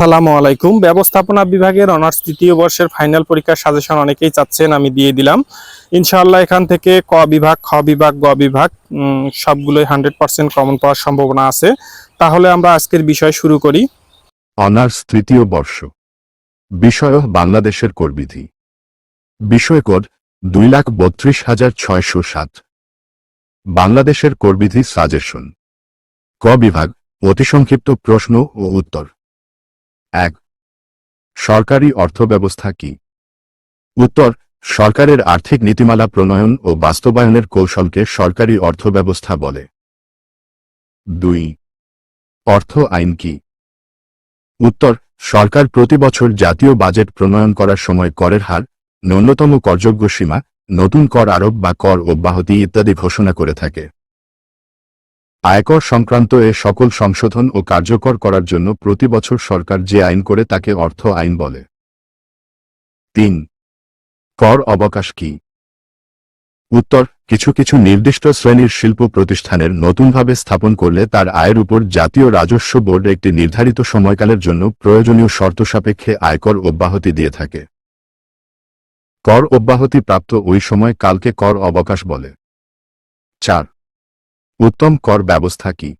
আসসালামু আলাইকুম। ব্যবস্থাপনা বিভাগের অনার্স তৃতীয় বর্ষের ফাইনাল পরীক্ষার সাজেশন অনেকেই চাচ্ছেন, আমি দিয়ে দিলাম। ইনশাআল্লাহ এখান থেকে ক বিভাগ, খ বিভাগ, গ বিভাগ সবগুলোই হান্ড্রেড পার্সেন্ট কমন পাওয়ার সম্ভাবনা আছে। তাহলে আমরা আজকের বিষয় শুরু করি। অনার্স তৃতীয় বর্ষ। বিষয়, বাংলাদেশের করবিধি। বিষয় কোড, দুই লাখ বত্রিশ হাজার ছয়শো সাত। বাংলাদেশের করবিধি সাজেশন। ক বিভাগ, অতিসংক্ষিপ্ত প্রশ্ন ও উত্তর। এক, সরকারি অর্থব্যবস্থা কি? উত্তর, সরকারের আর্থিক নীতিমালা প্রণয়ন ও বাস্তবায়নের কৌশলকে সরকারি অর্থব্যবস্থা বলে। দুই, অর্থ আইন কি? উত্তর, সরকার প্রতি বছর জাতীয় বাজেট প্রণয়ন করার সময় করের হার, ন্যূনতম করযোগ্য সীমা, নতুন কর আরোপ বা কর অব্যাহতি ইত্যাদি ঘোষণা করে থাকে। আয়কর সংক্রান্ত এ সকল সংশোধন ও কার্যকর করার জন্য প্রতি বছর সরকার যে আইন করে তাকে অর্থ আইন বলে। তিন, কর অবকাশ কি? উত্তর, কিছু কিছু নির্দিষ্ট শ্রেণির শিল্প প্রতিষ্ঠানের নতুনভাবে স্থাপন করলে তার আয়ের উপর জাতীয় রাজস্ব বোর্ড একটি নির্ধারিত সময়কালের জন্য প্রয়োজনীয় শর্ত সাপেক্ষে আয়কর অব্যাহতি দিয়ে থাকে। কর অব্যাহতি প্রাপ্ত ওই সময় কালকে কর অবকাশ বলে। চার উত্তম কর ব্যবস্থা কি?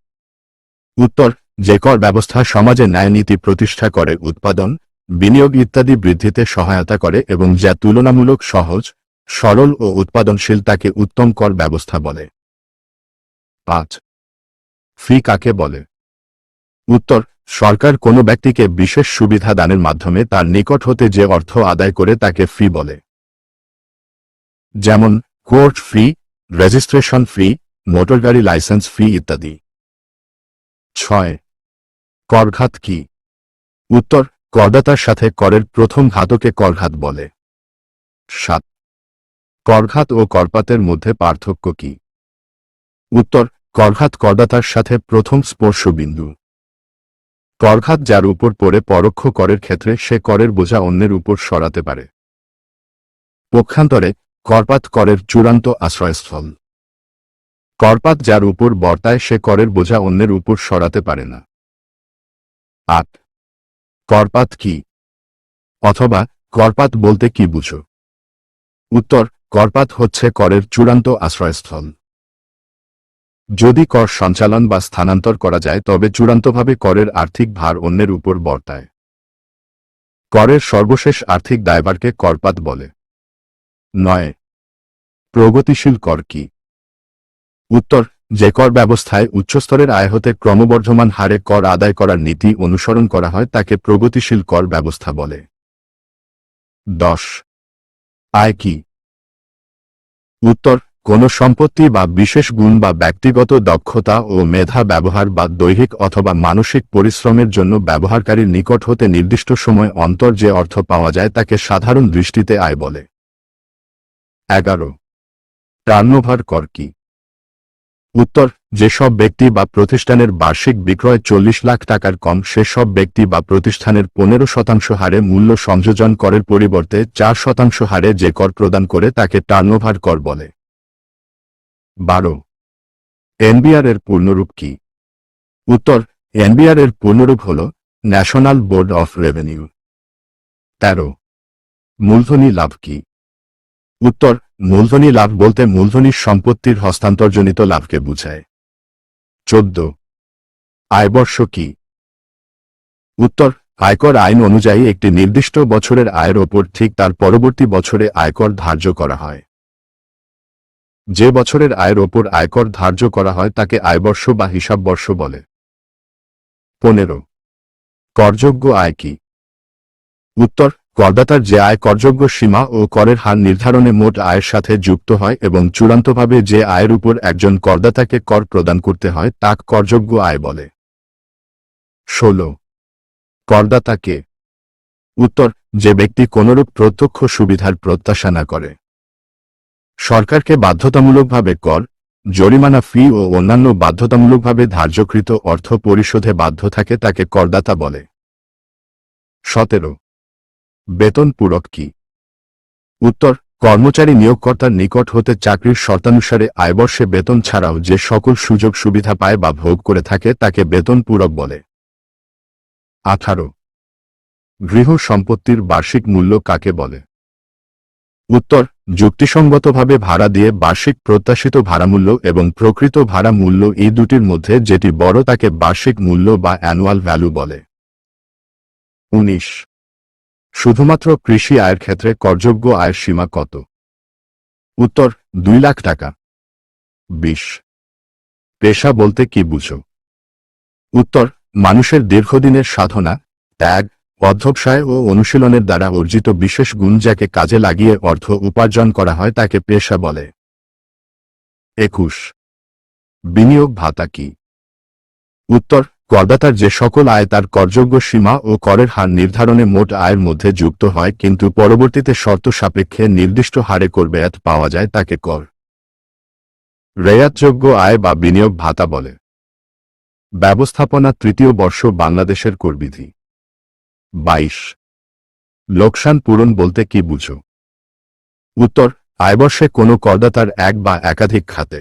উত্তর, যে কর ব্যবস্থা সমাজে ন্যায়নীতি প্রতিষ্ঠা করে উৎপাদন, বিনিয়োগ ইত্যাদি বৃদ্ধিতে সহায়তা করে এবং যা তুলনামূলক সহজ, সরল ও উৎপাদনশীল তাকে উত্তম কর ব্যবস্থা বলে। পাঁচ, ফি কাকে বলে? উত্তর, সরকার কোনো ব্যক্তিকে বিশেষ সুবিধা দানের মাধ্যমে তার নিকট হতে যে অর্থ আদায় করে তাকে ফি বলে। যেমন, কোর্ট ফি, রেজিস্ট্রেশন ফি মোটরগাড়ি লাইসেন্স ফি ইত্যাদি। ছয়, করঘাত কি? উত্তর, করদাতার সাথে করের প্রথম ঘাতকে করঘাত বলে। সাত, করঘাত ও করপাতের মধ্যে পার্থক্য কি? উত্তর, করঘাত করদাতার সাথে প্রথম স্পর্শ বিন্দু করঘাত যার উপর পড়ে পরোক্ষ করের ক্ষেত্রে সে করের বোঝা অন্যের উপর সরাতে পারে। পক্ষান্তরে, করপাত করের চূড়ান্ত আশ্রয়স্থল। করপাত যার উপর বর্তায় সে করের বোঝা অন্যের উপর সরাতে পারে না। আট। করপাত কি? অথবা, করপাত বলতে কি বুঝো? উত্তর, করপাত হচ্ছে করের চূড়ান্ত আশ্রয়স্থল। যদি কর সঞ্চালন বা স্থানান্তর করা যায়, তবে চূড়ান্তভাবে করের আর্থিক ভার অন্যের উপর বর্তায়। করের সর্বশেষ আর্থিক দায়ভারকে করপাত বলে। নয়। প্রগতিশীল কর কি? উত্তর, যে কর ব্যবস্থায় উচ্চস্তরের আয় হতে ক্রমবর্ধমান হারে কর আদায় করার নীতি অনুসরণ করা হয়, তাকে প্রগতিশীল কর ব্যবস্থা বলে। দশ, আয় কি? উত্তর, কোন সম্পত্তি বা বিশেষ গুণ বা ব্যক্তিগত দক্ষতা ও মেধা ব্যবহার বা দৈহিক অথবা মানসিক পরিশ্রমের জন্য ব্যবহারকারীর নিকট হতে নির্দিষ্ট সময় অন্তর যে অর্থ পাওয়া যায়, তাকে সাধারণ দৃষ্টিতে আয় বলে। এগারো, টার্নওভার কর কি? উত্তর, যেসব ব্যক্তি বা প্রতিষ্ঠানের বার্ষিক বিক্রয় চল্লিশ লাখ টাকার কম, সেসব ব্যক্তি বা প্রতিষ্ঠানের পনেরো শতাংশ হারে মূল্য সংযোজন করের পরিবর্তে চার শতাংশ হারে যে কর প্রদান করে তাকে টার্নওভার কর বলে। বারো, এনবিআর এর পূর্ণরূপ কি? উত্তর, এনবিআর এর পূর্ণরূপ হল ন্যাশনাল বোর্ড অফ রেভিনিউ তেরো, মূলধনী লাভ কি? উত্তর মূলধনী লাভ বলতে মূলধনী সম্পত্তির হস্তান্তরজনিত লাভকে বুঝায়। চোদ্দ। আয়বর্ষ কি? উত্তর, আয়কর আইন অনুযায়ী একটি নির্দিষ্ট বছরের আয়ের ওপর ঠিক তার পরবর্তী বছরে আয়কর ধার্য করা হয়। যে বছরের আয়ের ওপর আয়কর ধার্য করা হয় তাকে আয়বর্ষ বা হিসাব বর্ষ বলে। পনেরো। করযোগ্য আয় কি? উত্তর করদাতার যে আয় করযোগ্য সীমা ও করের হার নির্ধারণে মোট আয়ের সাথে যুক্ত হয় এবং চূড়ান্তভাবে যে আয়ের উপর একজন করদাতাকে কর প্রদান করতে হয়, তাক করযোগ্য আয় বলে। ষোলো। করদাতাকে। উত্তর, যে ব্যক্তি কোনরূপ প্রত্যক্ষ সুবিধার প্রত্যাশা না করে। সরকারকে বাধ্যতামূলকভাবে কর, জরিমানা ফি ও অন্যান্য বাধ্যতামূলকভাবে ধার্যকৃত অর্থ পরিশোধে বাধ্য থাকে তাকে করদাতা বলে। সতেরো। বেতন পূরক কি? উত্তর, কর্মচারী নিয়োগকর্তার নিকট হতে চাকরির শর্তানুসারে আয়বর্ষে বেতন ছাড়াও যে সকল সুযোগ সুবিধা পায় বা ভোগ করে থাকে তাকে বেতন পূরক বলে। আঠারো, গৃহ সম্পত্তির বার্ষিক মূল্য কাকে বলে? উত্তর, যুক্তিসঙ্গতভাবে ভাড়া দিয়ে বার্ষিক প্রত্যাশিত ভাড়ামূল্য এবং প্রকৃত ভাড়া মূল্য এই দুটির মধ্যে যেটি বড় তাকে বার্ষিক মূল্য বা অ্যানুয়াল ভ্যালু বলে। উনিশ শুধুমাত্র কৃষি আয়ের ক্ষেত্রে করযোগ্য আয়ের সীমা কত? উত্তর, দুই লাখ টাকা। বিশ। পেশা বলতে কি বুঝো? উত্তর, মানুষের দীর্ঘদিনের সাধনা, ত্যাগ, অধ্যবসায় ও অনুশীলনের দ্বারা অর্জিত বিশেষ গুণ যাকে কাজে লাগিয়ে অর্থ উপার্জন করা হয় তাকে পেশা বলে। একুশ। বিনিয়োগ ভাতা কি? উত্তর করদাতার যে সকল আয় তার করযোগ্য সীমা ও করের হার নির্ধারণে মোট আয়ের মধ্যে যুক্ত হয়, কিন্তু পরবর্তীতে শর্ত সাপেক্ষে নির্দিষ্ট হারে কর বেয়াত পাওয়া যায় তাকে কর। রেয়াতযোগ্য আয় বা বিনিয়োগ ভাতা বলে। ব্যবস্থাপনা তৃতীয় বর্ষ বাংলাদেশের করবিধি বাইশ। লোকসান পূরণ বলতে কি বুঝো? উত্তর, আয়বর্ষে কোনো করদাতার এক বা একাধিক খাতে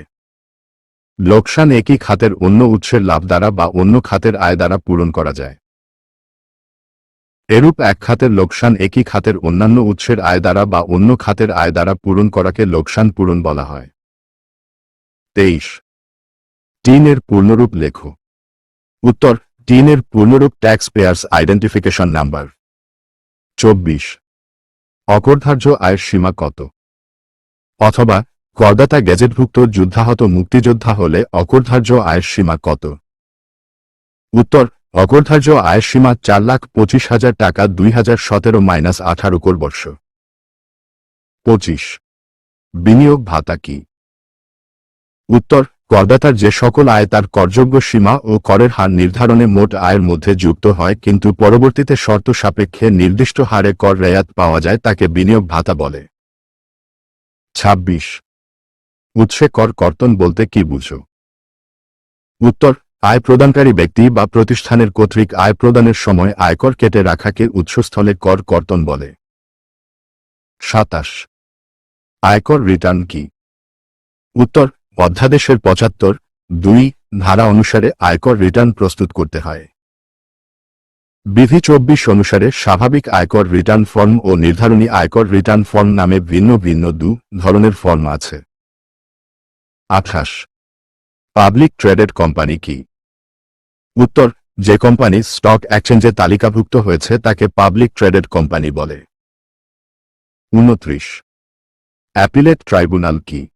লোকসান একই খাতের অন্য উৎসের লাভ দ্বারা বা অন্য খাতের আয় দ্বারা পূরণ করা যায়। এরূপ এক খাতের লোকসান একই খাতের অন্যান্য উৎসের আয় দ্বারা বা অন্য খাতের আয় দ্বারা পূরণ করাকে লোকসান পূরণ বলা হয়। তেইশ। টিনের পূর্ণরূপ লেখো। উত্তর টিনের পূর্ণরূপ ট্যাক্স পেয়ার্স আইডেন্টিফিকেশন নাম্বার। চব্বিশ। অকরধার্য আয়ের সীমা কত? অথবা করদাতা গেজেটভুক্ত যুদ্ধাহত মুক্তিযোদ্ধা হলে অকরধার্য আয়ের সীমা কত? উত্তর, অকরধার্য আয়ের সীমা চার লাখ পঁচিশ হাজার টাকা দুই হাজার সতেরো মাইনাস আঠারো কোর বর্ষ। পঁচিশ। বিনিয়োগ ভাতা কি? উত্তর, করদাতার যে সকল আয় তার করযোগ্য সীমা ও করের হার নির্ধারণে মোট আয়ের মধ্যে যুক্ত হয়, কিন্তু পরবর্তীতে শর্ত সাপেক্ষে নির্দিষ্ট হারে কর রেয়াত পাওয়া যায়, তাকে বিনিয়োগ ভাতা বলে। ২৬ উৎসে কর কর্তন বলতে কি বুঝো? উত্তর, আয় প্রদানকারী ব্যক্তি বা প্রতিষ্ঠানের কর্তৃক আয় প্রদানের সময় আয়কর কেটে রাখাকে উৎসস্থলে কর কর্তন বলে। সাতাশ, আয়কর রিটার্ন কি? উত্তর, অধ্যাদেশের পঁচাত্তর, দুই, ধারা অনুসারে আয়কর রিটার্ন প্রস্তুত করতে হয়। বিধি চব্বিশ অনুসারে স্বাভাবিক আয়কর রিটার্ন ফর্ম ও নির্ধারণী আয়কর রিটার্ন ফর্ম নামে ভিন্ন ভিন্ন দু ধরনের ফর্ম আছে। আঠাশ। পাবলিক ট্রেডেড কোম্পানি কি? উত্তর, যে কোম্পানি স্টক এক্সচেঞ্জে তালিকাভুক্ত হয়েছে তাকে পাবলিক ট্রেডেড কোম্পানি বলে। উনত্রিশ। অ্যাপিলেট ট্রাইব্যুনাল কি?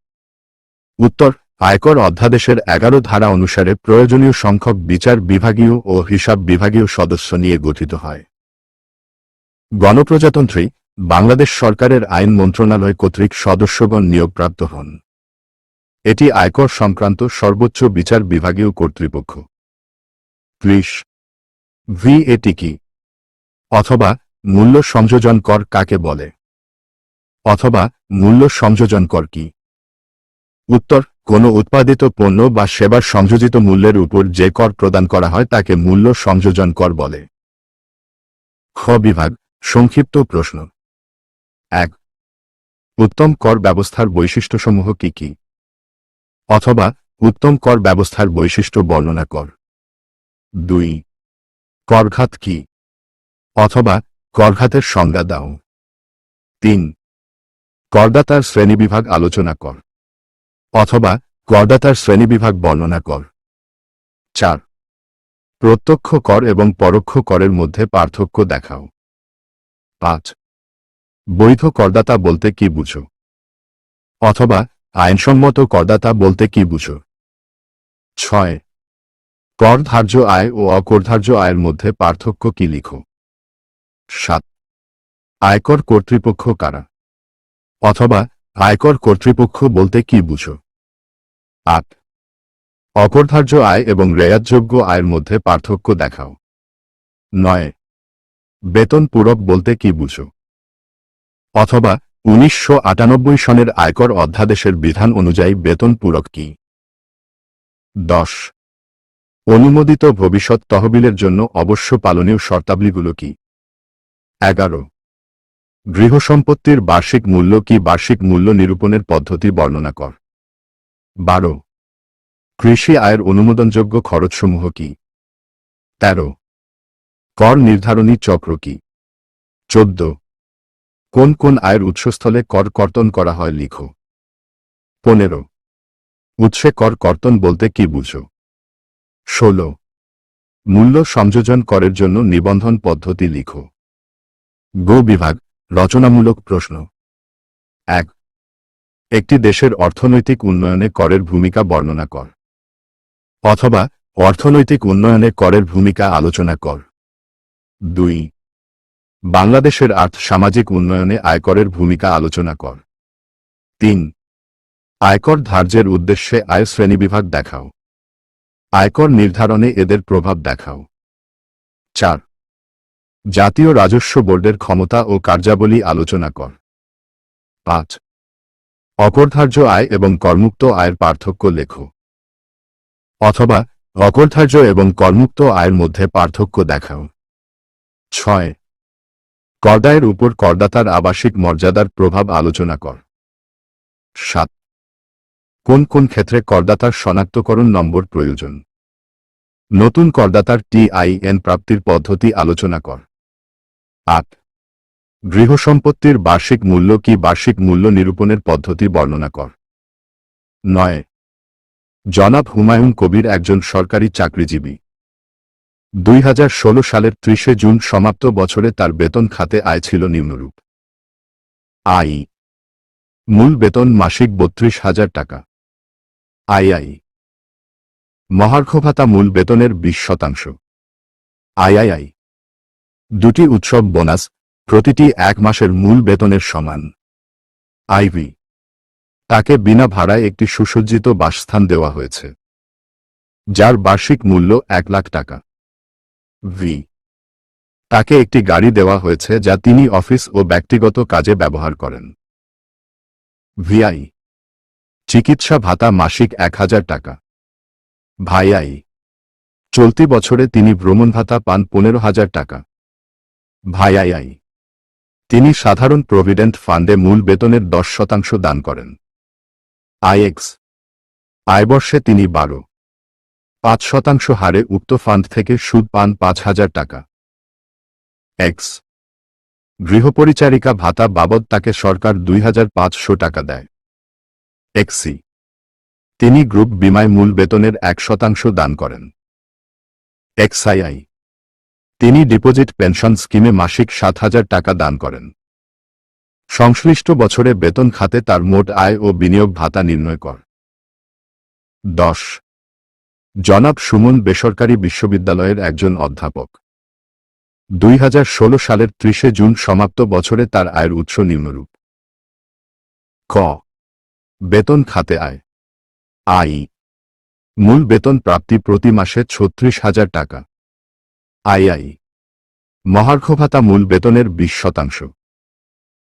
উত্তর, আয়কর অধ্যাদেশের এগারো ধারা অনুসারে প্রয়োজনীয় সংখ্যক বিচার বিভাগীয় ও হিসাব বিভাগীয় সদস্য নিয়ে গঠিত হয়। গণপ্রজাতন্ত্রী, বাংলাদেশ সরকারের আইন মন্ত্রণালয় কর্তৃক সদস্যগণ নিয়োগপ্রাপ্ত হন। এটি আয়কর সংক্রান্ত সর্বোচ্চ বিচার বিভাগীয় কর্তৃপক্ষ। ত্রিশ ভিএটি কি? অথবা মূল্য সংযোজন কর কাকে বলে? অথবা মূল্য সংযোজন কর কি? উত্তর, কোনো উৎপাদিত পণ্য বা সেবার সংযোজিত মূল্যের উপর যে কর প্রদান করা হয় তাকে মূল্য সংযোজন কর বলে। খ বিভাগ, সংক্ষিপ্ত প্রশ্ন। এক। উত্তম কর ব্যবস্থার বৈশিষ্ট্যসমূহ কি কি? অথবা উত্তম কর ব্যবস্থার বৈশিষ্ট্য বর্ণনা কর। দুই, করঘাত কি? অথবা করঘাতের সংজ্ঞা দাও। তিন, করদাতার শ্রেণীবিভাগ আলোচনা কর। অথবা করদাতার শ্রেণীবিভাগ বর্ণনা কর। চার, প্রত্যক্ষ কর এবং পরোক্ষ করের মধ্যে পার্থক্য দেখাও। পাঁচ, বৈধ করদাতা বলতে কি বুঝো? অথবা আইনসম্মত করদাতা বলতে কি বুঝো? ছয়। কর ধার্য আয় ও অকরধার্য আয়ের মধ্যে পার্থক্য কি লিখো? সাত। আয়কর কর্তৃপক্ষ কারা? অথবা, আয়কর কর্তৃপক্ষ বলতে কি বুঝো? আট। অকরধার্য আয় এবং রেয়াতযোগ্য আয়ের মধ্যে পার্থক্য দেখাও। নয়। বেতন পূরক বলতে কি বুঝো? অথবা উনিশশো আটানব্বই সনের আয়কর অধ্যাদেশের বিধান অনুযায়ী বেতন পূরক কি? দশ। অনুমোদিত ভবিষ্যৎ তহবিলের জন্য অবশ্য পালনীয় শর্তাবলীগুলো কি? এগারো। গৃহসম্পত্তির বার্ষিক মূল্য কি বার্ষিক মূল্য নিরূপণের পদ্ধতি বর্ণনা কর? বারো। কৃষি আয়ের অনুমোদনযোগ্য খরচসমূহ কি? তেরো। কর নির্ধারণী চক্র কি? চোদ্দ। কোন কোন আয়ের উৎসস্থলে কর কর্তন করা হয় লিখো। পনেরো। উৎসে কর কর্তন বলতে কি বুঝো? ষোলো। মূল্য সংযোজন করের জন্য নিবন্ধন পদ্ধতি লিখো। গো বিভাগ, রচনামূলক প্রশ্ন। এক। একটি দেশের অর্থনৈতিক উন্নয়নে করের ভূমিকা বর্ণনা কর। অথবা অর্থনৈতিক উন্নয়নে করের ভূমিকা আলোচনা কর। দুই। বাংলাদেশের আর্থ সামাজিক উন্নয়নে আয়করের ভূমিকা আলোচনা কর। তিন, আয়কর ধার্যের উদ্দেশ্যে আয় শ্রেণীবিভাগ দেখাও। আয়কর নির্ধারণে এদের প্রভাব দেখাও। চার, জাতীয় রাজস্ব বোর্ডের ক্ষমতা ও কার্যাবলী আলোচনা কর। পাঁচ, অকরধার্য আয় এবং করমুক্ত আয়ের পার্থক্য লেখো। অথবা, অকরধার্য এবং করমুক্ত আয়ের মধ্যে পার্থক্য দেখাও। ছয় করদায়ের উপর করদাতার আবাসিক মর্যাদার প্রভাব আলোচনা কর। সাত। কোন কোন ক্ষেত্রে করদাতার শনাক্তকরণ নম্বর প্রয়োজন? নতুন করদাতার টিআইএন প্রাপ্তির পদ্ধতি আলোচনা কর। আট। গৃহসম্পত্তির বার্ষিক মূল্য কি বার্ষিক মূল্য নিরূপণের পদ্ধতি বর্ণনা কর। নয়। জনাব হুমায়ুন কবির একজন সরকারি চাকরিজীবী। দুই হাজার ষোলো সালের ত্রিশে জুন সমাপ্ত বছরে তার বেতন খাতে আয় ছিল নিম্নরূপ। আই। মূল বেতন মাসিক বত্রিশ হাজার টাকা। I I. মহার্ঘ ভাতা মূল বেতনের বিশ শতাংশ। আইআইআই দুটি উৎসব বোনাস প্রতিটি এক মাসের মূল বেতনের সমান। আইভি তাকে বিনা ভাড়ায় একটি সুসজ্জিত বাসস্থান দেওয়া হয়েছে। যার বার্ষিক মূল্য এক লাখ টাকা। ভি তাকে একটি গাড়ি দেওয়া হয়েছে যা তিনি অফিস ও ব্যক্তিগত কাজে ব্যবহার করেন। ভিআই চিকিৎসা ভাতা মাসিক এক হাজার টাকা। ভাইআই চলতি বছরে তিনি ভ্রমণ ভাতা পান পনেরো হাজার টাকা। ভাইআইআই তিনি সাধারণ প্রভিডেন্ট ফান্ডে মূল বেতনের দশ শতাংশ দান করেন। আইএক্স আয়বর্ষে তিনি বারো। পাঁচ শতাংশ হারে উক্ত ফান্ড থেকে সুদ পান পাঁচ হাজার টাকা। এক্স। গৃহপরিচারিকা ভাতা বাবদ তাকে সরকার দুই হাজার পাঁচশো টাকা দেয়। এক্সি। তিনি গ্রুপ বিমায় মূল বেতনের এক শতাংশ দান করেন। এক্সআইআই। তিনি ডিপোজিট পেনশন স্কিমে মাসিক সাত হাজার টাকা দান করেন। সংশ্লিষ্ট বছরে বেতন খাতে তার মোট আয় ও বিনিয়োগ ভাতা নির্ণয় কর। দশ। জনাব সুমন বেসরকারি বিশ্ববিদ্যালয়ের একজন অধ্যাপক। দুই হাজার ষোলো সালের ত্রিশে জুন সমাপ্ত বছরে তার আয়ের উৎস নিম্নরূপ। ক। বেতন খাতে আয়। আই। মূল বেতন প্রাপ্তি প্রতি মাসে ছত্রিশ হাজার টাকা। আইআই মহার্ঘ ভাতা মূল বেতনের বিশ শতাংশ।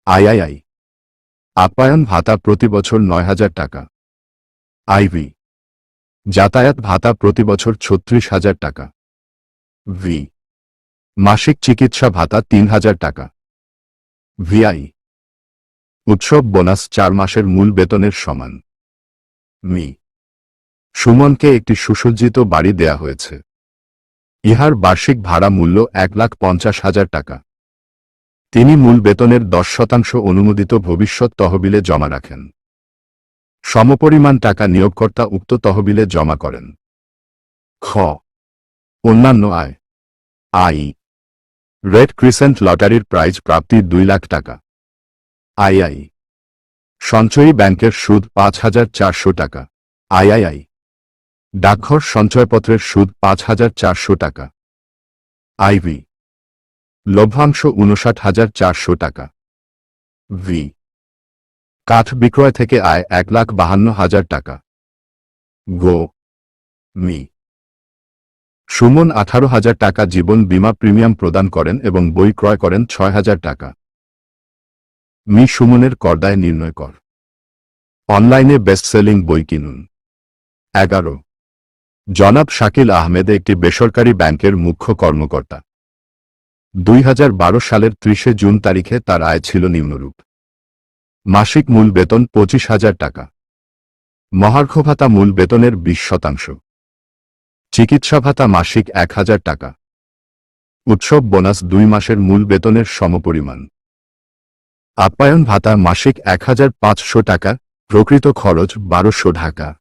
আইআইআই আপ্যায়ন ভাতা প্রতি বছর নয় হাজার টাকা। আইভি যাতায়াত ভাতা প্রতি বছর ছত্রিশ হাজার টাকা। ভি মাসিক চিকিৎসা ভাতা তিন হাজার টাকা। ভিআই উৎসব বোনাস চার মাসের মূল বেতনের সমান। মি সুমনকে একটি সুসজ্জিত বাড়ি দেয়া হয়েছে। ইহার বার্ষিক ভাড়া মূল্য এক লাখ পঞ্চাশ হাজার টাকা। তিনি মূল বেতনের দশ শতাংশ অনুমোদিত ভবিষ্যৎ তহবিলে জমা রাখেন। সমপরিমাণ টাকা নিয়োগকর্তা উক্ত তহবিলে জমা করেন। খ। অন্যান্য আয়। আই। রেড ক্রিসেন্ট লটারির প্রাইজ প্রাপ্তি দুই লাখ টাকা। আইআই সঞ্চয়ী ব্যাংকের সুদ পাঁচ হাজার চারশো টাকা। আইআইআই ডাকঘর সঞ্চয়পত্রের সুদ পাঁচ হাজার চারশো টাকা। আইভি লভ্যাংশ উনষাট হাজার চারশো টাকা। ভি। কাঠ বিক্রয় থেকে আয় এক লাখ বাহান্ন হাজার টাকা। গো, মি। সুমন আঠারো হাজার টাকা জীবন বীমা প্রিমিয়াম প্রদান করেন এবং বই ক্রয় করেন ছয় হাজার টাকা। মি সুমনের করদায় নির্ণয় কর। অনলাইনে বেস্ট সেলিং বই কিনুন। এগারো। জনাব শাকিল আহমেদ একটি বেসরকারি ব্যাংকের মুখ্য কর্মকর্তা। দুই হাজার বারো সালের ত্রিশে জুন তারিখে তার আয় ছিল নিম্নরূপ। মাসিক মূল বেতন পঁচিশ হাজার টাকা। মহার্ঘ ভাতা মূল বেতনের বিশ শতাংশ। চিকিৎসা ভাতা মাসিক এক হাজার টাকা। উৎসব বোনাস দুই মাসের মূল বেতনের সমপরিমাণ। আপ্যায়ন ভাতা মাসিক এক হাজার পাঁচশো টাকা, প্রকৃত খরচ বারোশো ঢাকা।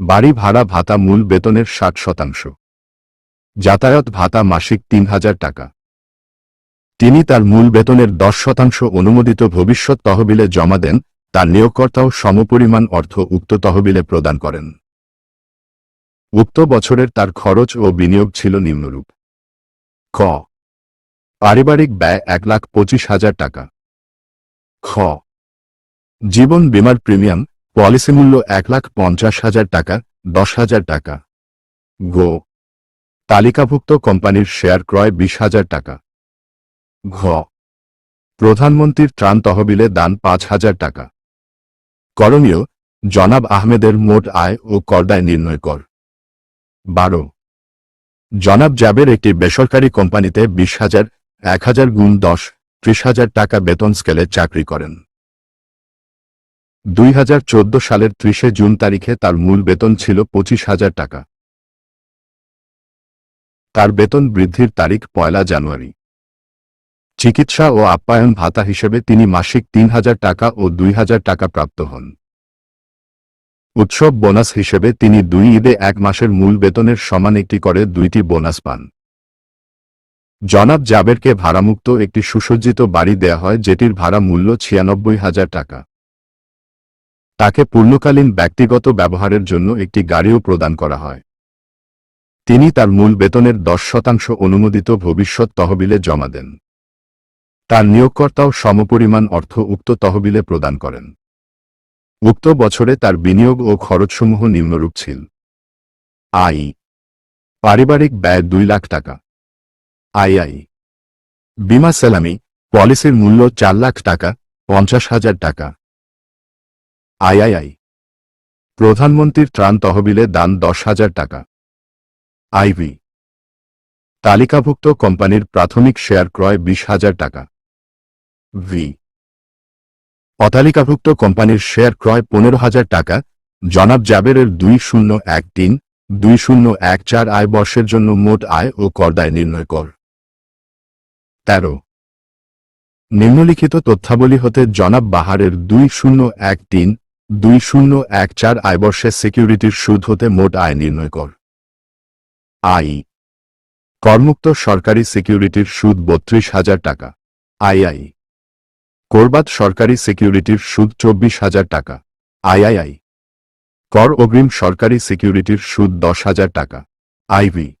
বাড়ি ভাড়া ভাতা মূল বেতনের ষাট শতাংশ। যাতায়াত ভাতা মাসিক তিন হাজার টাকা। তিনি তার মূল বেতনের দশ শতাংশ অনুমোদিত ভবিষ্যৎ তহবিলে জমা দেন, তার নিয়োগকর্তাও সমপরিমাণ অর্থ উক্ত তহবিলে প্রদান করেন। উক্ত বছরের তার খরচ ও বিনিয়োগ ছিল নিম্নরূপ। ক পারিবারিক ব্যয় এক লাখ পঁচিশ হাজার টাকা। খ। জীবন বীমার প্রিমিয়াম, পলিসি মূল্য এক লাখ পঞ্চাশ হাজার টাকা, দশ হাজার টাকা। গো। তালিকাভুক্ত কোম্পানির শেয়ার ক্রয় বিশ হাজার টাকা। ঘ। প্রধানমন্ত্রীর ত্রাণ তহবিলে দান পাঁচ হাজার টাকা। করণীয়, জনাব আহমেদের মোট আয় ও করদায় নির্ণয় কর। বারো। জনাব জাবের একটি বেসরকারি কোম্পানিতে বিশ হাজার, এক হাজার গুণ দশ, ত্রিশ হাজার টাকা বেতন স্কেলে চাকরি করেন। দুই হাজার চোদ্দ সালের ত্রিশে জুন তারিখে তার মূল বেতন ছিল পঁচিশ হাজার টাকা। তার বেতন বৃদ্ধির তারিখ পয়লা জানুয়ারি। চিকিৎসা ও আপ্যায়ন ভাতা হিসেবে তিনি মাসিক তিন হাজার টাকা ও দুই হাজার টাকা প্রাপ্ত হন। উৎসব বোনাস হিসেবে তিনি দুই ঈদে এক মাসের মূল বেতনের সমান একটি করে দুইটি বোনাস পান। জনাব জাবেরকে ভাড়ামুক্ত একটি সুসজ্জিত বাড়ি দেয়া হয়, যেটির ভাড়া মূল্য ছিয়ানব্বই হাজার টাকা। তাকে পূর্ণকালীন ব্যক্তিগত ব্যবহারের জন্য একটি গাড়িও প্রদান করা হয়। তিনি তার মূল বেতনের দশ শতাংশ অনুমোদিত ভবিষ্যৎ তহবিলে জমা দেন। তার নিয়োগকর্তাও সমপরিমাণ অর্থ উক্ত তহবিলে প্রদান করেন। উক্ত বছরে তার বিনিয়োগ ও খরচসমূহ নিম্নরূপ ছিল। আই। পারিবারিক ব্যয় দুই লাখ টাকা। I I. বিমা সেলামি পলিসির মূল্য চার লাখ টাকা, পঞ্চাশ হাজার টাকা। আইআইআই প্রধানমন্ত্রীর ত্রাণ তহবিলে দান দশ হাজার টাকা। আইভি তালিকাভুক্ত কোম্পানির প্রাথমিক শেয়ার ক্রয় বিশ হাজার টাকা। ভি অতালিকাভুক্ত কোম্পানির শেয়ার ক্রয় পনেরো হাজার টাকা, জনাব জাবেরের দুই শূন্য এক তিন, দুই শূন্য এক চার আয় বর্ষের জন্য মোট আয় ও করদায় নির্ণয় কর। তেরো। নিম্নলিখিত তথ্যাবলী হতে জনাব বাহারের দুই শূন্য এক তিন, দুই শূন্য এক চার আয়বর্ষে সিকিউরিটির সুদ হতে মোট আয় নির্ণয় কর। আই। করমুক্ত সরকারি সিকিউরিটির সুদ বত্রিশ হাজার টাকা। আইআই করবাত সরকারি সিকিউরিটির সুদ চব্বিশ হাজার টাকা। আইআইআই। কর অগ্রিম সরকারি সিকিউরিটির সুদ দশ হাজার টাকা। আইভি।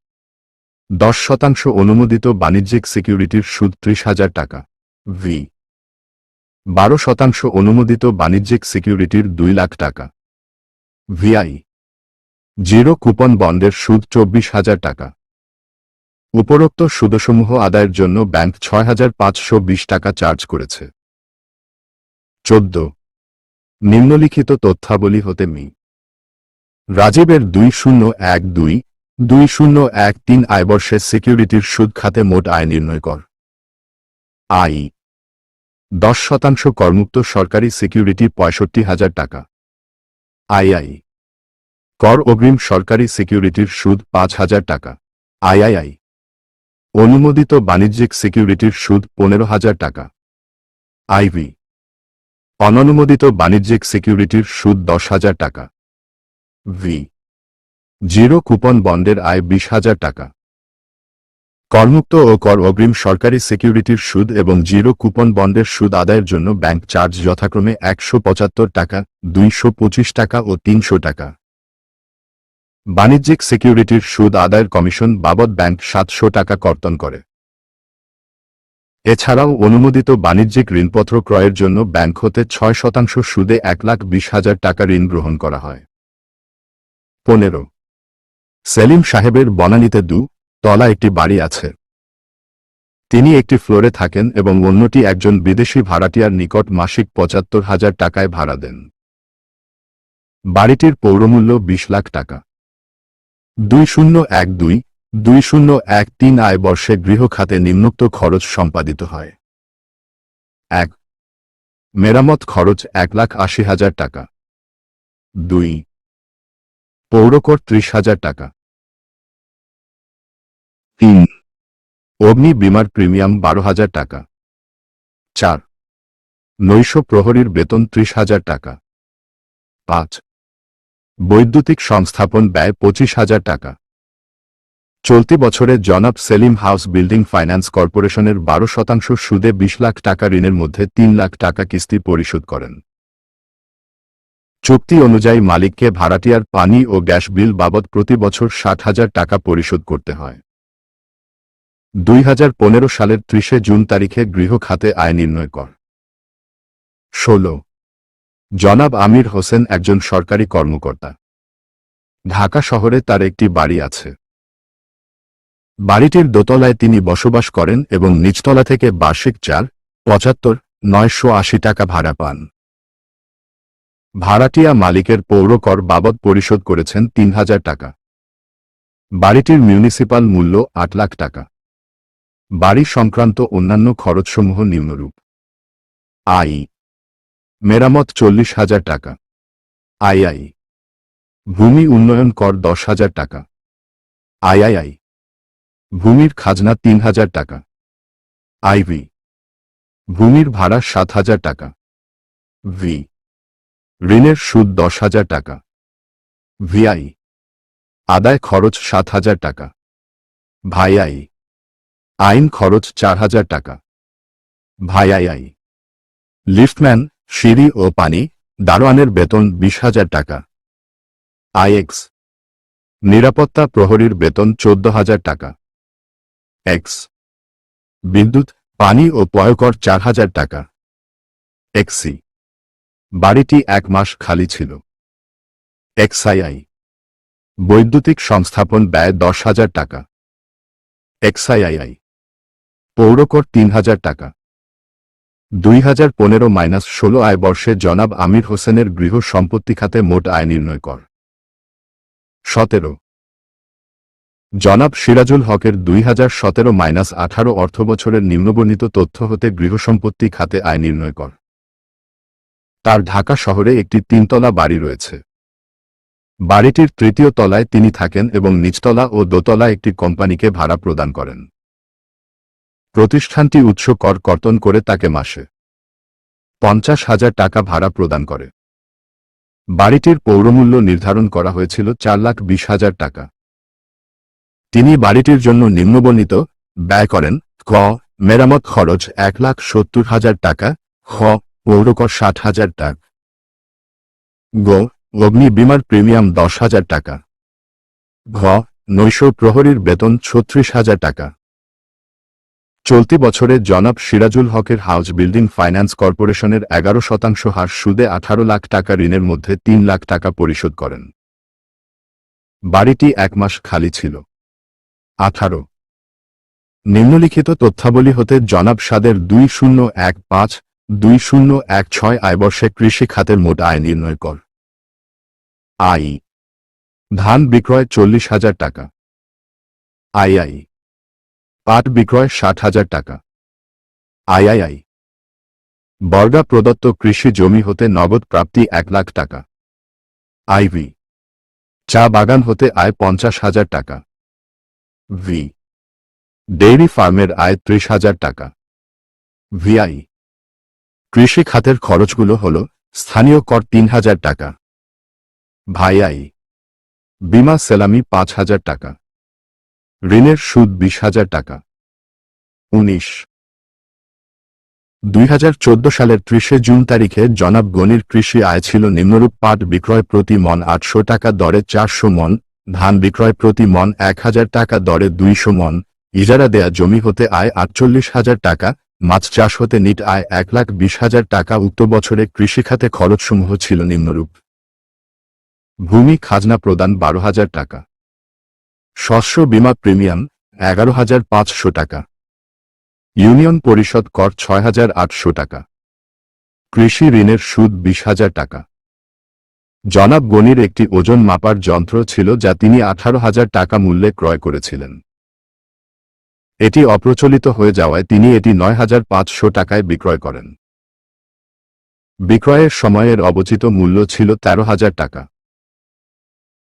দশ শতাংশ অনুমোদিত বাণিজ্যিক সিকিউরিটির সুদ ত্রিশ হাজার টাকা। ভি। বারো শতাংশ অনুমোদিত বাণিজ্যিক সিকিউরিটির দুই লাখ টাকা। ভিআই। জিরো কুপন বন্ডের সুদ চব্বিশ হাজার টাকা। উপরোক্ত সুদসমূহ আদায়ের জন্য ব্যাংক ছয় হাজার পাঁচশো বিশ টাকা চার্জ করেছে। চোদ্দ। নিম্নলিখিত তথ্যাবলী হতে মি। রাজীবের দুই শূন্য এক দুই দুই শূন্য এক তিন আয়বর্ষে সিকিউরিটির সুদ খাতে মোট আয় নির্ণয় কর। আই। দশ শতাংশ করমুক্ত সরকারি সিকিউরিটি পঁয়ষট্টি হাজার টাকা। আইআই কর অগ্রিম সরকারি সিকিউরিটির সুদ পাঁচ হাজার টাকা। আইআইআই অনুমোদিত বাণিজ্যিক সিকিউরিটির সুদ পনেরো হাজার টাকা। আইভি অননুমোদিত বাণিজ্যিক সিকিউরিটির সুদ দশ হাজার টাকা। ভি জিরো কুপন বন্ডের আয় বিশ হাজার টাকা। করমুক্ত ও কর অগ্রিম সরকারি সিকিউরিটির সুদ এবং জিরো কুপন বন্ডের সুদ আদায়ের জন্য ব্যাংক চার্জ যথাক্রমে একশো পঁচাত্তর টাকা, দুইশো পঁচিশ টাকা ও তিনশো টাকা। বাণিজ্যিক সিকিউরিটির সুদ আদায়ের কমিশন বাবদ ব্যাংক সাতশো টাকা কর্তন করে। এছাড়াও অনুমোদিত বাণিজ্যিক ঋণপত্র ক্রয়ের জন্য ব্যাংক হতে ছয় শতাংশ সুদে এক লাখ বিশ হাজার টাকা ঋণ গ্রহণ করা হয়। পনেরো। সেলিম সাহেবের বনানীতে দু তলা একটি বাড়ি আছে। তিনি একটি ফ্লোরে থাকেন এবং অন্যটি একজন বিদেশি ভাড়াটিয়ার নিকট মাসিক পঁচাত্তর হাজার টাকায় ভাড়া দেন। বাড়িটির পৌরমূল্য বিশ লাখ টাকা। দুই শূন্য এক দুই দুই শূন্য এক তিন আয় বর্ষে গৃহ খাতে নিম্নোক্ত খরচ সম্পাদিত হয়। এক। মেরামত খরচ এক লাখ আশি হাজার টাকা। দুই। পৌরকর ত্রিশ হাজার টাকা। তিন। অগ্নি বিমার প্রিমিয়াম বারো হাজার টাকা। চার। নৈশ প্রহরীর বেতন ত্রিশ হাজার টাকা। পাঁচ। বৈদ্যুতিক সংস্থাপন ব্যয় পঁচিশ হাজার টাকা। চলতি বছরে জনাব সেলিম হাউস বিল্ডিং ফাইন্যান্স কর্পোরেশনের বারো শতাংশ সুদে বিশ লাখ টাকা ঋণের মধ্যে তিন লাখ টাকা কিস্তি পরিশোধ করেন। চুক্তি অনুযায়ী মালিককে ভাড়াটিয়ার পানি ও গ্যাস বিল বাবদ প্রতি বছর ষাট হাজার টাকা পরিশোধ করতে হয়। দুই হাজার পনেরো সালের ত্রিশে জুন তারিখে গৃহ খাতে আয় নির্ণয় কর। ষোল। জনাব আমির হোসেন একজন সরকারি কর্মকর্তা। ঢাকা শহরে তার একটি বাড়ি আছে। বাড়িটির দোতলায় তিনি বসবাস করেন এবং নিচতলা থেকে বার্ষিক চার, পঁচাত্তর, নয়শো আশি টাকা ভাড়া পান। ভাড়াটিয়া মালিকের পৌর কর বাবদ পরিশোধ করেছেন তিন হাজার টাকা। বাড়িটির মিউনিসিপাল মূল্য আট লাখ টাকা। বাড়ি সংক্রান্ত অন্যান্য খরচসমূহ নিম্নরূপ। আই. মেরামত চল্লিশ হাজার টাকা। আইআই ভূমি উন্নয়ন কর দশ হাজার টাকা। আইআইআই ভূমির খাজনা তিন হাজার টাকা। আইভি ভূমির ভাড়া সাত হাজার টাকা। ভি। ঋণের সুদ দশ হাজার টাকা। ভিআই আদায় খরচ সাত হাজার টাকা। ভাইআই আইন খরচ চার হাজার টাকা। ভাইআইআই লিফটম্যান, সিঁড়ি ও পানি, দারোয়ানের বেতন বিশ হাজার টাকা। আইএক্স নিরাপত্তা প্রহরীর বেতন চোদ্দ হাজার টাকা। এক্স বিদ্যুৎ, পানি ও পয়কর চার হাজার টাকা। এক্সি বাড়িটি এক মাস খালি ছিল। এক্সআইআই বৈদ্যুতিক সংস্থাপন ব্যয় দশ হাজার টাকা। এক্সআইআইআই পৌরকর তিন হাজার টাকা। দুই হাজার পনেরো মাইনাস ষোলো আয় বর্ষে জনাব আমির হোসেনের গৃহ সম্পত্তি খাতে মোট আয় নির্ণয় কর। সতেরো। জনাব সিরাজুল হকের দুই হাজার সতেরো মাইনাস আঠারো অর্থবছরের নিম্নবর্ণিত তথ্য হতে গৃহসম্পত্তি খাতে আয় নির্ণয় কর। তার ঢাকা শহরে একটি তিনতলা বাড়ি রয়েছে। বাড়িটির তৃতীয় তলায় তিনি থাকেন এবং নিচতলা ও দোতলা একটি কোম্পানিকে ভাড়া প্রদান করেন। প্রতিষ্ঠানটি উৎস কর কর্তন করে তাকে মাসে পঞ্চাশ হাজার টাকা ভাড়া প্রদান করে। বাড়িটির পৌরমূল্য নির্ধারণ করা হয়েছিল চার লাখ বিশ হাজার টাকা। তিনি বাড়িটির জন্য নিম্নবর্ণিত, ব্যয় করেন ক মেরামত খরচ এক লাখ সত্তর হাজার টাকা, খ, পৌরকর ষাট হাজার টাকা। গ, অগ্নি বিমার প্রিমিয়াম দশ হাজার টাকা। ঘ, নৈশ প্রহরীর বেতন ছত্রিশ হাজার টাকা। চলতি বছরে জনাব সিরাজুল হকের হাউস বিল্ডিং ফাইন্যান্স কর্পোরেশনের এগারো শতাংশ হার সুদে আঠারো লাখ টাকা ঋণের মধ্যে তিন লাখ টাকা পরিশোধ করেন। বাড়িটি এক মাস খালি ছিল। আঠারো। নিম্নলিখিত তথ্যাবলী হতে জনাব সাদের দুই শূন্য এক পাঁচ, দুই শূন্য এক ছয় আয়বর্ষে কৃষি খাতের মোট আয় নির্ণয় কর। আই। ধান বিক্রয় চল্লিশ হাজার টাকা। আইআই। পাট বিক্রয় ষাট হাজার টাকা। আইআইআই। বর্গা প্রদত্ত কৃষি জমি হতে নগদ প্রাপ্তি এক লাখ টাকা। আইভি। চা বাগান হতে আয় পঞ্চাশ হাজার টাকা। ভি ডেইরি ফার্মের আয় ত্রিশ হাজার টাকা। ভিআই কৃষি খাতের খরচগুলো হল স্থানীয় কর তিন হাজার টাকা। ভাইআই বিমা সেলামি পাঁচ হাজার টাকা। ঋণের সুদ বিশ হাজার টাকা। উনিশ। দুই হাজার চোদ্দ সালের ত্রিশে জুন তারিখে জনাব গনির কৃষি আয় ছিল নিম্নরূপ পাট বিক্রয় প্রতি মন আটশো টাকা, দরে চারশো মন ধান বিক্রয় প্রতি মন এক হাজার টাকা, দরে দুইশো মন। ইজারা দেয়া জমি হতে আয় আটচল্লিশ হাজার টাকা, মাছ চাষ হতে নিট আয় এক লাখ বিশ হাজার টাকা। উক্ত বছরে কৃষিখাতে খরচসমূহ ছিল নিম্নরূপ। ভূমি খাজনা প্রদান বারো হাজার টাকা। শস্য বীমা প্রিমিয়াম এগারো হাজার পাঁচশো টাকা। ইউনিয়ন পরিষদ কর ছয় হাজার আটশো টাকা। কৃষি ঋণের সুদ বিশ হাজার টাকা। জনাব গনির একটি ওজন মাপার যন্ত্র ছিল যা তিনি আঠারো হাজার টাকা মূল্যে ক্রয় করেছিলেন। এটি অপ্রচলিত হয়ে যাওয়ায় তিনি এটি নয় হাজার পাঁচশো টাকায় বিক্রয় করেন। বিক্রয়ের সময়ের অবচিত মূল্য ছিল তেরো হাজার টাকা।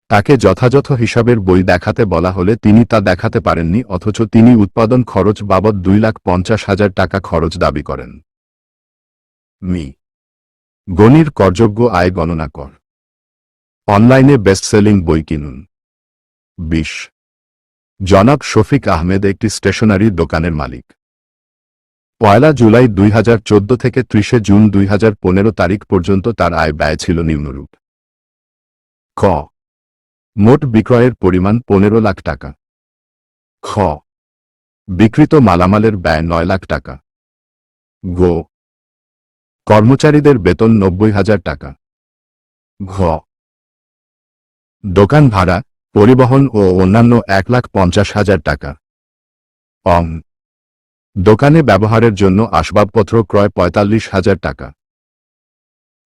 তাকে যথাযথ হিসাবের বই দেখাতে বলা হলে তিনি তা দেখাতে পারেননি, অথচ তিনি উৎপাদন খরচ বাবদ দুই লাখ পঞ্চাশ হাজার টাকা খরচ দাবি করেন। মি। গণির করযোগ্য আয় গণনা কর। অনলাইনে বেস্টসেলিং বই কিনুন। বিশ। জনাব শফিক আহমেদ একটি স্টেশনারি দোকানের মালিক। পয়লা জুলাই দুই হাজার চোদ্দ থেকে ত্রিশে জুন দুই হাজার পনেরো তারিখ পর্যন্ত তার আয় ব্যয় ছিল নিম্নরূপ। ক। মোট বিক্রয়ের পরিমাণ পনেরো লাখ টাকা। খ। বিকৃত মালামালের ব্যয় নয় লাখ টাকা। গো। কর্মচারীদের বেতন নব্বই হাজার টাকা। ঘ। দোকান ভাড়া, পরিবহন ও অন্যান্য এক লাখ পঞ্চাশ হাজার টাকা। অং। দোকানে ব্যবহারের জন্য আসবাবপত্র ক্রয় পঁয়তাল্লিশ হাজার টাকা।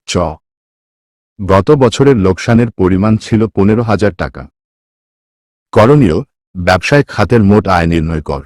চ। গত বছরের লোকসানের পরিমাণ ছিল পনেরো হাজার টাকা। করণীয়, ব্যবসায়িক খাতের মোট আয় নির্ণয় কর।